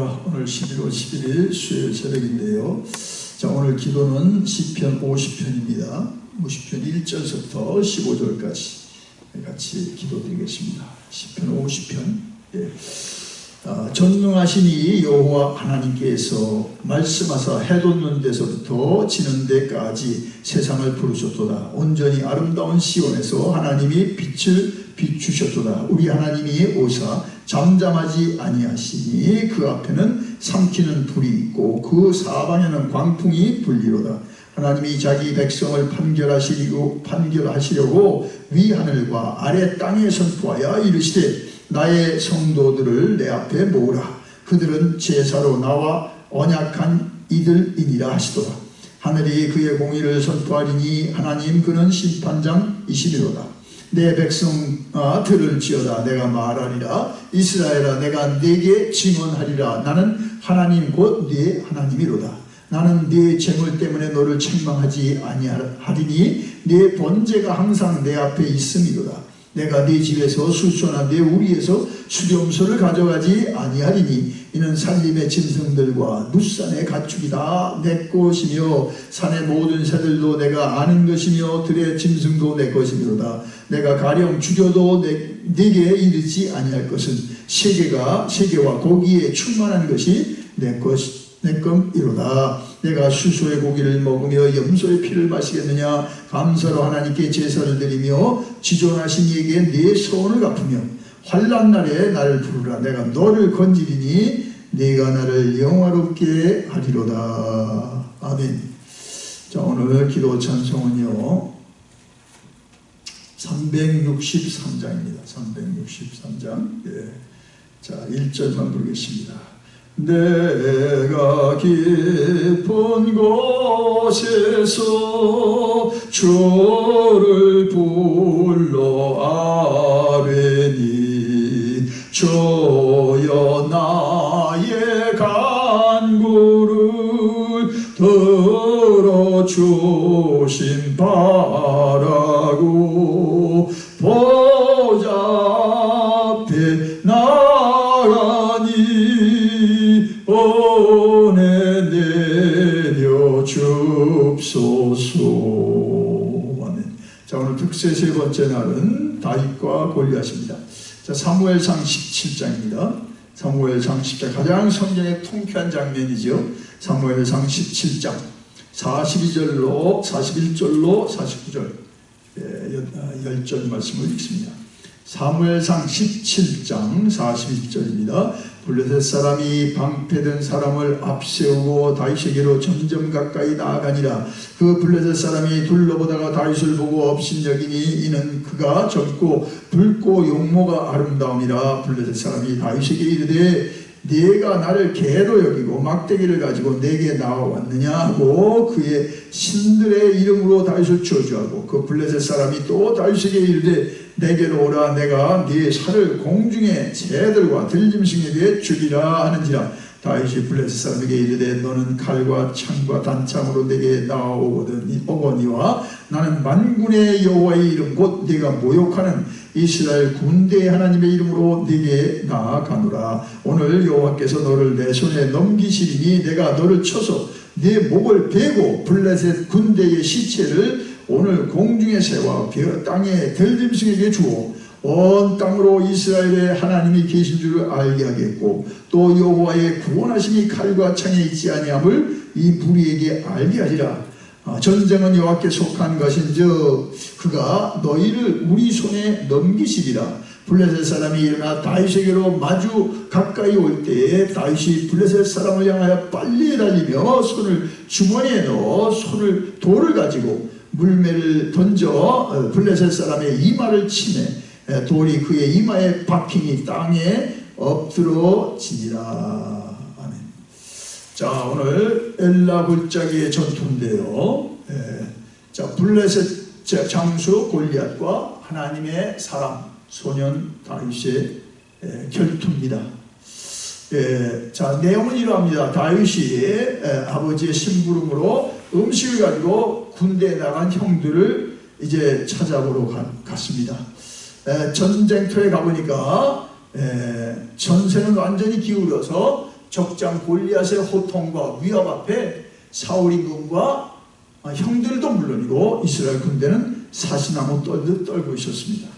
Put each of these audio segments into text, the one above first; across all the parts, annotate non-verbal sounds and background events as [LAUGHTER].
할렐루야 오늘 11월 11일 수요일 새벽인데요. 자 오늘 기도는 시편 50편입니다. 50편 1절부터 15절까지 같이 기도드리겠습니다. 시편 50편. 예. 아, 전능하시니 여호와 하나님께서 말씀하사 해돋는 데서부터 지는 데까지 세상을 부르셨도다. 온전히 아름다운 시온에서 하나님이 빛을 비추셨도다. 우리 하나님이 오사 잠잠하지 아니하시니 그 앞에는 삼키는 불이 있고 그 사방에는 광풍이 불리로다. 하나님이 자기 백성을 판결하시려고, 판결하시려고 위하늘과 아래 땅에 선포하여 이르시되 나의 성도들을 내 앞에 모으라. 그들은 제사로 나와 언약한 이들이니라 하시도다. 하늘이 그의 공의를 선포하리니 하나님 그는 심판장 이시리로다 내 백성아 들을지어다. 내가 말하리라. 이스라엘아 내가 네게 증언하리라. 나는 하나님 곧 네 하나님이로다. 나는 네 재물 때문에 너를 책망하지 아니하리니 네 번제가 항상 내 앞에 있음이로다 내가 네 집에서 수소나 네 우리에서 수렴소를 가져가지 아니하리니 이는 산림의 짐승들과 룻산의 가축이다 내 것이며 산의 모든 새들도 내가 아는 것이며 들의 짐승도 내 것이로다 내가 가령 죽여도 내, 네게 이르지 아니할 것은 세계가 세계와 고기에 충만한 것이 내 것. 내 것이로다 내가 수소의 고기를 먹으며 염소의 피를 마시겠느냐? 감사로 하나님께 제사를 드리며 지존하신 이에게 내 소원을 갚으며 환란 날에 나를 부르라. 내가 너를 건지리니 네가 나를 영화롭게 하리로다. 아멘. 자 오늘 기도 찬송은요. 363장입니다. 363장. 예. 자 1절만 부르겠습니다 내가 깊은 곳에서 주를 불러 아뢰니 주여 나의 간구를 들어주심 바 자 오늘 특세 세 번째 날은 다윗과 골리앗입니다. 자 사무엘상 17장입니다. 사무엘상 10장 가장 성경에 통쾌한 장면이죠. 사무엘상 17장 42절로 41절로 49절 예, 10절 말씀을 읽습니다. 사무엘상 17장 41절입니다. 블레셋 사람이 방패된 사람을 앞세우고 다윗에게로 점점 가까이 나아가니라. 그 블레셋 사람이 둘러보다가 다윗을 보고 업신여기니 이는 그가 젊고 붉고 용모가 아름다움이라. 블레셋 사람이 다윗에게 이르되 네가 나를 개로 여기고 막대기를 가지고 내게 나와왔느냐 하고 그의 신들의 이름으로 다윗을 저주하고 그 블레셋 사람이 또 다윗에게 이르되 내게로 오라 내가 네 살을 공중의 새들과 들짐승에게 주리라 하는지라. 다윗이 블레셋 사람에게 이르되 너는 칼과 창과 단창으로 내게 나오거니와 나는 만군의 여호와의 이름 곧 네가 모욕하는 이스라엘 군대의 하나님의 이름으로 네게 나아가노라. 오늘 여호와께서 너를 내 손에 넘기시리니 내가 너를 쳐서 네 목을 베고 블레셋 군대의 시체를 오늘 공중의 새와 땅의 들짐승에게 주어 온 땅으로 이스라엘의 하나님이 계신 줄을 알게 하겠고 또 여호와의 구원하심이 칼과 창에 있지 아니함을 이 무리에게 알게 하리라. 아, 전쟁은 여호와께 속한 것인즉 그가 너희를 우리 손에 넘기시리라 블레셋 사람이 일어나 다윗에게로 마주 가까이 올 때에 다윗이 블레셋 사람을 향하여 빨리 달리며 손을 주머니에 넣어 손을 돌을 가지고 물매를 던져 어, 블레셋 사람의 이마를 치매 돌이 그의 이마에 박히니 땅에 엎드러지니라. 자 오늘 엘라 골짜기의 전투인데요. 예. 자 블레셋 장수 골리앗과 하나님의 사람 소년 다윗의 예, 결투입니다. 예, 자 내용은 이러합니다. 다윗이 예, 아버지의 심부름으로 음식을 가지고 군대에 나간 형들을 이제 찾아보러 갔습니다. 에, 전쟁터에 가보니까 에, 전세는 완전히 기울어서 적장 골리앗의 호통과 위협 앞에 사울 임금과 아, 형들도 물론이고 이스라엘 군대는 사시나무 떨듯 떨고 있었습니다.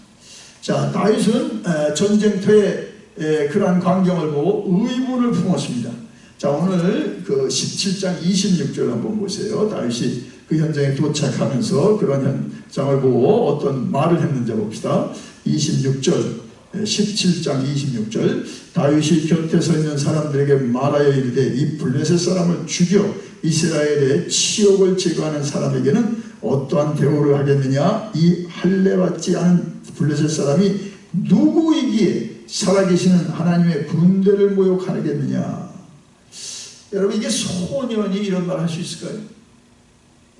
자 다윗은 에, 전쟁터에 에, 그러한 광경을 보고 의문을 품었습니다. 자 오늘 그 17장 26절 한번 보세요. 다윗이 그 현장에 도착하면서 그런 현장을 보고 어떤 말을 했는지 봅시다. 26절 17장 26절 다윗이 곁에 서 있는 사람들에게 말하여 이르되 이 블레셋 사람을 죽여 이스라엘의 치욕을 제거하는 사람에게는 어떠한 대우를 하겠느냐 이 할례받지 않은 블레셋 사람이 누구이기에 살아계시는 하나님의 군대를 모욕하겠느냐 여러분 이게 소년이 이런 말 할 수 있을까요?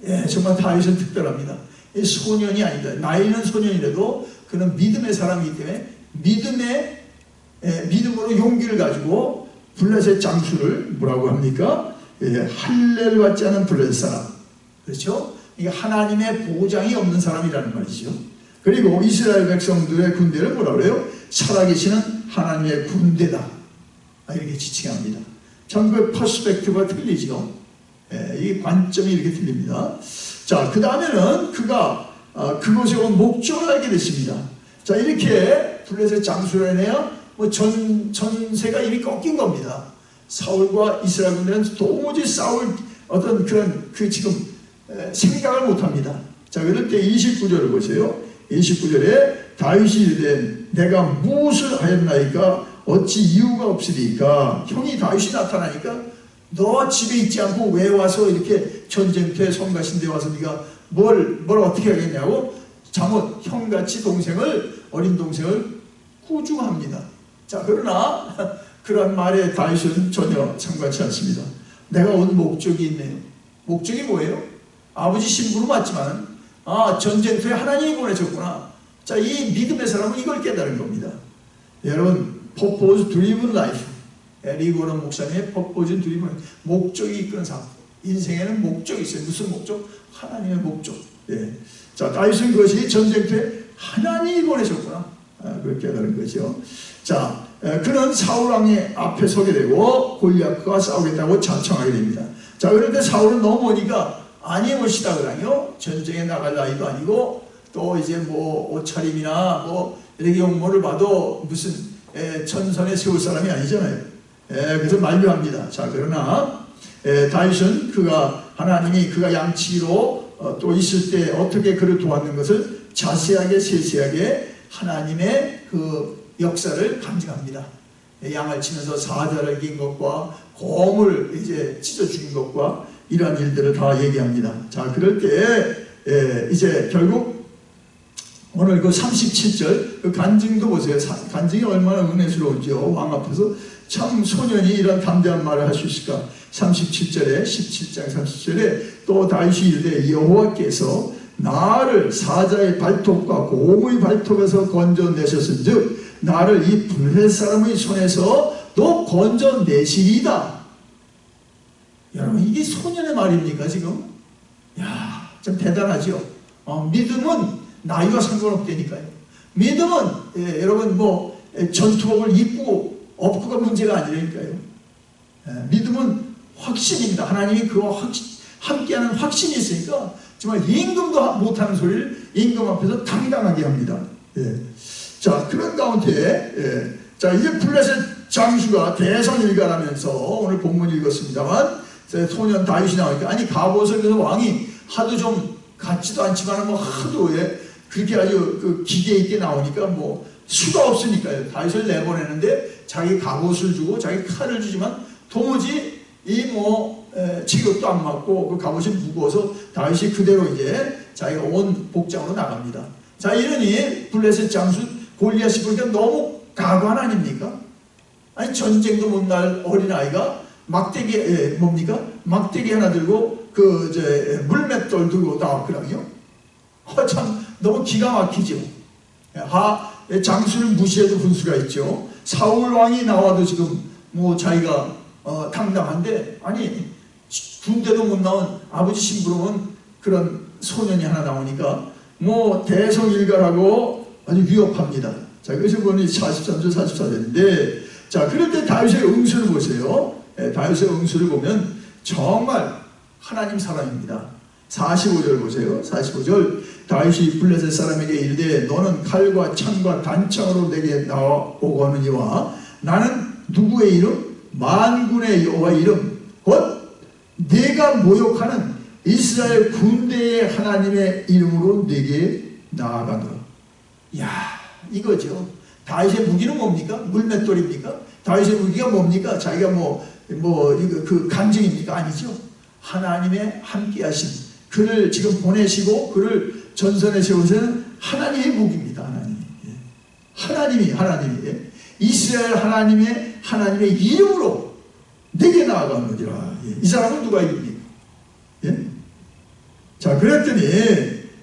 예, 정말 다윗은 특별합니다. 이 소년이 아니다. 나이는 소년이라도 그는 믿음의 사람이기 때문에 믿음의 예, 믿음으로 용기를 가지고 블레셋 장수를 뭐라고 합니까? 예, 할례를 받지 않은 블레셋 사람. 그렇죠? 이게 하나님의 보장이 없는 사람이라는 말이죠. 그리고 이스라엘 백성들의 군대를 뭐라 그래요? 살아계시는 하나님의 군대다. 아, 이렇게 지칭합니다. 참 그 퍼스펙티브가 틀리죠. 예, 이 관점이 이렇게 틀립니다. 자, 그 다음에는 그가 어, 그곳에 온 목적을 알게 됐습니다. 자, 이렇게 블레셋 장수를 해내야 뭐 전, 전세가 이미 꺾인 겁니다. 사울과 이스라엘 군대는 도무지 싸울 어떤 그런 그 지금 에, 생각을 못 합니다. 자, 그럴 때 29절을 보세요. 29절에 다윗이 이르되 내가 무엇을 하였나이까 어찌 이유가 없으리까 형이 다윗이 나타나니까 너 집에 있지 않고 왜 와서 이렇게 전쟁터에 성가신 데 와서 네가 뭘, 뭘 어떻게 하겠냐고 잘못 형같이 동생을 어린 동생을 꾸중합니다. 자 그러나 [LAUGHS] 그런 말에 다윗은 전혀 상관치 않습니다. 내가 온 목적이 있네요. 목적이 뭐예요? 아버지 신부로 맞지만 아 전쟁터에 하나님이 보내셨구나. 자 이 믿음의 사람은 이걸 깨달은 겁니다. 여러분 purpose driven life 리고는 목사님의 purpose driven 목적이 이끄는 삶 인생에는 목적이 있어요. 무슨 목적? 하나님의 목적. 예. 자, 다윗은 그것이 전쟁터에 하나님이 보내셨구나. 아, 그렇게 깨달은 거죠. 자, 에, 그는 사울왕의 앞에 서게 되고 골리앗과 싸우겠다고 자청하게 됩니다. 자, 그런데 사울은 넘어오니까 아니 멋이다 그러요 전쟁에 나갈 나이도 아니고 또 이제 뭐 옷차림이나 뭐 이렇게 용모를 봐도 무슨 에, 천선에 세울 사람이 아니잖아요. 에, 그래서 만류합니다. 자, 그러나 에, 다윗은 그가 하나님이 그가 양치기로 어, 또 있을 때 어떻게 그를 도왔는 것을 자세하게 세세하게 하나님의 그 역사를 감증합니다. 양을 치면서 사자를 이긴 것과 곰을 이제 찢어 죽인 것과 이러한 일들을 다 얘기합니다. 자, 그럴 때 예, 이제 결국 오늘 그 37절 그 간증도 보세요. 간증이 얼마나 은혜스러운지요. 왕 앞에서 참 소년이 이런 담대한 말을 할 수 있을까? 37절에 17장 30절에 또 다윗이 이르되 여호와께서 나를 사자의 발톱과 곰의 발톱에서 건져내셨은 즉 나를 이 블레 사람의 손에서 또 건져내시리다. 여러분 이게 소년의 말입니까 지금? 야, 좀 대단하죠. 어, 믿음은 나이와 상관없다니까요. 믿음은 예, 여러분 뭐 전투복을 입고 없고가 문제가 아니라니까요. 예, 믿음은 확신입니다. 하나님이 그와 확신, 함께하는 확신이 있으니까 정말 임금도 못하는 소리를 임금 앞에서 당당하게 합니다. 예. 자 그런 가운데 예. 자 이제 블레셋 장수가 대선 일가라면서 오늘 본문 읽었습니다만 소년 다윗이 나오니까 아니 그래서 왕이 하도 좀 같지도 않지만 뭐 하도 예 그렇게 아주 그 기계 있게 나오니까 뭐 수가 없으니까요 다윗을 내보내는데 자기 갑옷을 주고 자기 칼을 주지만 도무지 이 뭐 체격도 안 맞고 그 갑옷이 무거워서 다윗이 그대로 이제 자기가 온 복장으로 나갑니다. 자 이러니 블레셋 장수 골리앗이 보니까 너무 가관 아닙니까? 아니 전쟁도 못 날 어린 아이가 막대기 에, 뭡니까? 막대기 하나 들고 그 이제 물맷돌 들고 나왔거든요. 어, 참 너무 기가 막히죠. 하 장수를 무시해도 분수가 있죠. 사울 왕이 나와도 지금 뭐 자기가 어, 당당한데 아니 군대도 못 나온 아버지 심부름은 그런 소년이 하나 나오니까 뭐 대성일가라고 아주 위협합니다. 자 그래서 보니 43절 44절인데 자, 그럴 때 다윗의 응수를 보세요. 예, 다윗의 응수를 보면 정말 하나님 사람입니다. 45절 보세요. 45절 다윗이 블레셋 사람에게 이르되 너는 칼과 창과 단창으로 내게 나오고 하느니와 나는 누구의 이름? 만군의 여호와 이름 곧 내가 모욕하는 이스라엘 군대의 하나님의 이름으로 내게 나아가노라. 야 이거죠. 다윗의 무기는 뭡니까? 물맷돌입니까? 다윗의 무기가 뭡니까? 자기가 뭐, 뭐, 이거 그 간증입니까? 아니죠. 하나님의 함께 하심. 그를 지금 보내시고 그를 전선에 세우시는 하나님의 무기입니다. 하나님. 예. 하나님이, 하나님이. 예. 이스라엘 하나님의, 하나님의 이름으로 내게 나아가느니라. 예. 이 사람은 누가 이깁니까? 예? 자, 그랬더니,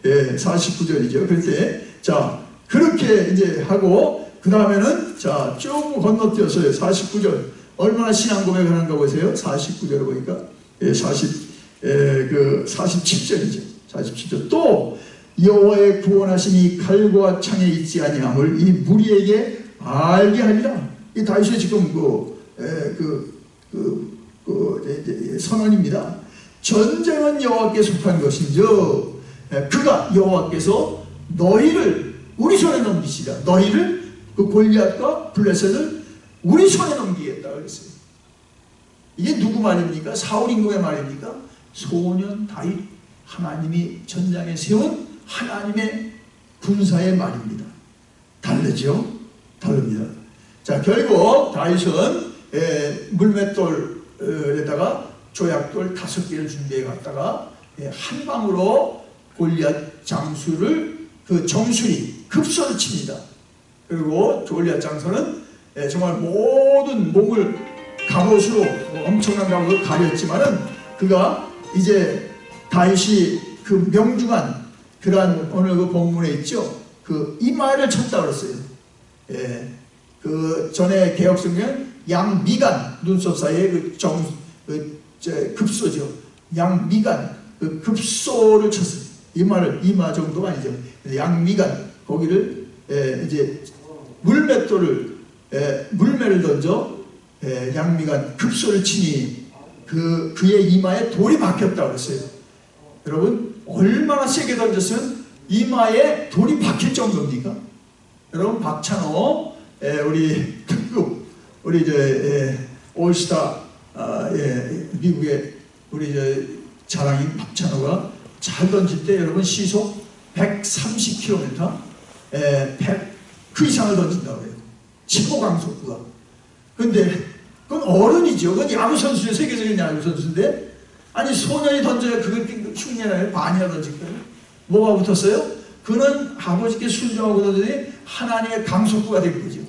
예, 49절이죠. 그랬더니, 자, 그렇게 이제 하고, 그 다음에는, 자, 쭉 건너뛰었어요. 49절. 얼마나 신앙 고백을 하는가 보세요. 49절을 보니까. 예, 40, 예, 그 47절이죠. 47절. 또, 여호와의 구원하심이 칼과 창에 있지 아니함을 이 무리에게 알게 하리라. 이 다윗의 지금 그, 에, 그, 그, 그 선언입니다. 전쟁은 여호와께 속한 것인즉 에, 그가 여호와께서 너희를 우리 손에 넘기시라. 너희를 그 골리앗과 블레셋을 우리 손에 넘기겠다 그랬어요. 이게 누구 말입니까? 사울 임금의 말입니까? 소년 다윗 하나님이 전장에 세운 하나님의 군사의 말입니다. 다르죠? 다릅니다. 자, 결국 다윗은 에, 물맷돌에다가 조약돌 다섯 개를 준비해 갔다가 에, 한 방으로 골리앗 장수를 그 정수리 급소를 칩니다. 그리고 골리앗 장수는 에, 정말 모든 몸을 갑옷으로 엄청난 갑옷을 가렸지만은 그가 이제 다윗이 그 명중한 그러한 오늘 그 본문에 있죠. 그 이마를 쳤다 그랬어요. 예. 그 전에 개혁성경 양미간 눈썹 사이에 그 정, 그, 저, 급소죠. 양미간 그 급소를 쳤어요. 이마를 이마 정도가 아니죠. 양미간 거기를 예, 이제 물맷돌을 예, 물매를 던져 예, 양미간 급소를 치니 그 그의 이마에 돌이 박혔다 그랬어요. 여러분 얼마나 세게 던졌으면 이마에 돌이 박힐 정도입니까? 여러분 박찬호 에, 우리 우리 이제 에, 올스타 아, 예, 미국의 우리 이제 자랑인 박찬호가 잘 던질 때 여러분 시속 130km 에, 100, 그 이상을 던진다고 해요. 최고 강속구가. 근데 그건 어른이죠. 그건 야구 선수죠. 세계적인 야구 선수인데 아니 소년이 던져야 그게 흉내나요? 반이나 던질 거예요. 뭐가 붙었어요? 그는 아버지께 순종하고 던지니 하나님의 강속구가 된 거죠.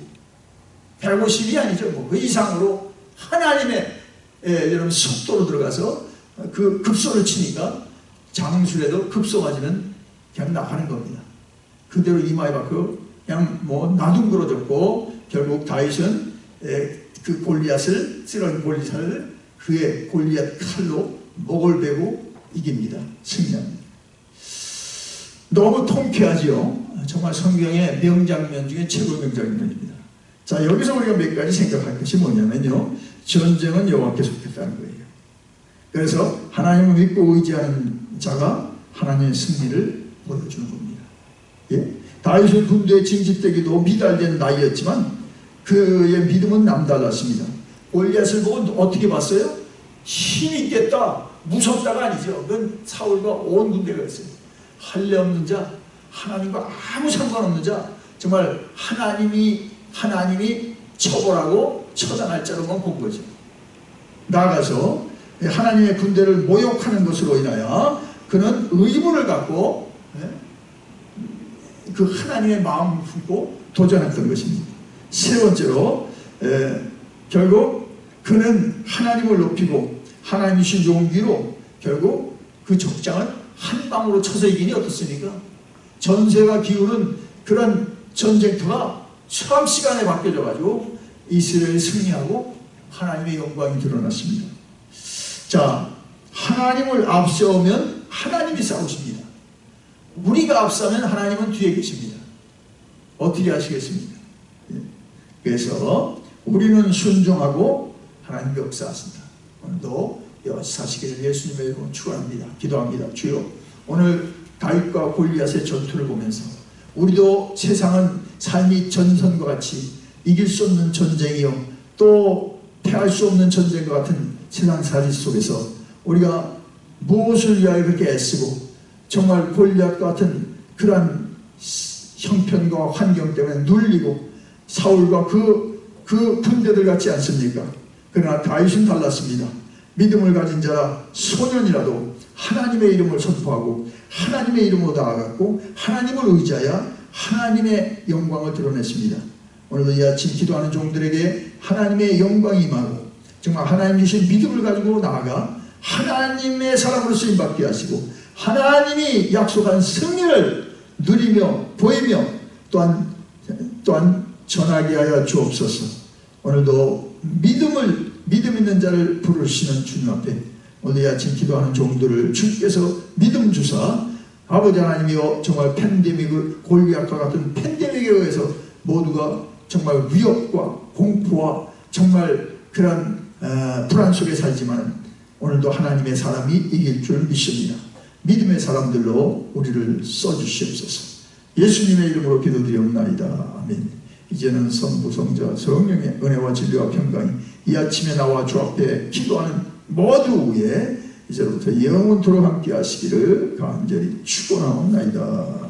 150이 아니죠. 뭐 그 이상으로 하나님의 예, 여러분 속도로 들어가서 그 급소를 치니까 장술에도 급소 맞으면 그냥 나가는 겁니다. 그대로 이마에 박고 그냥 뭐 나둥그러졌고 결국 다윗은 예, 그 골리앗을 쓰러진 골리앗을 그의 골리앗 칼로 목을 베고 이깁니다. 승리합니다. 너무 통쾌하지요. 정말 성경의 명장면 중에 최고 명장면입니다. 자 여기서 우리가 몇 가지 생각할 것이 뭐냐면요. 전쟁은 여호와께 속했다는 거예요. 그래서 하나님을 믿고 의지하는 자가 하나님의 승리를 보여주는 겁니다. 예? 다윗은 군대에 징집되기도 미달된 나이였지만 그의 믿음은 남달랐습니다. 골리앗을 보고 어떻게 봤어요? 힘 있겠다, 무섭다가 아니죠. 그건 사울과 온 군대가 있어요. 할례 없는 자, 하나님과 아무 상관없는 자, 정말 하나님이 하나님이 처벌하고 처단할 자로만 본 거죠. 나아가서 하나님의 군대를 모욕하는 것으로 인하여 그는 의문을 갖고 그 하나님의 마음을 품고 도전했던 것입니다. 세 번째로 에, 결국 그는 하나님을 높이고 하나님이신 용기로 결국 그 적장을 한 방으로 쳐서 이기니 어떻습니까? 전세가 기울은 그런 전쟁터가 수감 시간에 바뀌어져 가지고 이스라엘이 승리하고 하나님의 영광이 드러났습니다. 자, 하나님을 앞세우면 하나님이 싸우십니다. 우리가 앞서면 하나님은 뒤에 계십니다. 어떻게 하시겠습니까? 그래서 우리는 순종하고 하나님 역사하신다. 오늘도 역사시기를 예수님의 이름으로 축원합니다. 기도합니다. 주여 오늘 다윗과 골리앗의 전투를 보면서 우리도 세상은 삶이 전선과 같이 이길 수 없는 전쟁이요 또 패할 수 없는 전쟁과 같은 세상 사지 속에서 우리가 무엇을 위하여 그렇게 애쓰고 정말 골리앗 같은 그러한 형편과 환경 때문에 눌리고 사울과 그, 그 군대들 같지 않습니까? 그러나 다윗은 달랐습니다. 믿음을 가진 자 소년이라도 하나님의 이름을 선포하고 하나님의 이름으로 나아갔고 하나님을 의지하여 하나님의 영광을 드러냈습니다. 오늘도 이 아침 기도하는 종들에게 하나님의 영광이 임하고 정말 하나님 주신 믿음을 가지고 나아가 하나님의 사람으로 쓰임받게 하시고 하나님이 약속한 승리를 누리며 보이며 또한 또한 전하게 하여 주옵소서. 오늘도 믿음을 믿음 있는 자를 부르시는 주님 앞에 오늘 이 아침 기도하는 종들을 주께서 믿음 주사 아버지 하나님이여 정말 팬데믹을 골리앗과 같은 팬데믹에 의해서 모두가 정말 위협과 공포와 정말 그런 어, 불안 속에 살지만 오늘도 하나님의 사람이 이길 줄 믿습니다. 믿음의 사람들로 우리를 써주시옵소서. 예수님의 이름으로 기도드리옵나이다. 아멘. 이제는 성부 성자 성령의 은혜와 진리와 평강이 이 아침에 나와 주 앞에 기도하는 모두의 이제부터 영원토록 함께 하시기를 간절히 축원하옵나이다.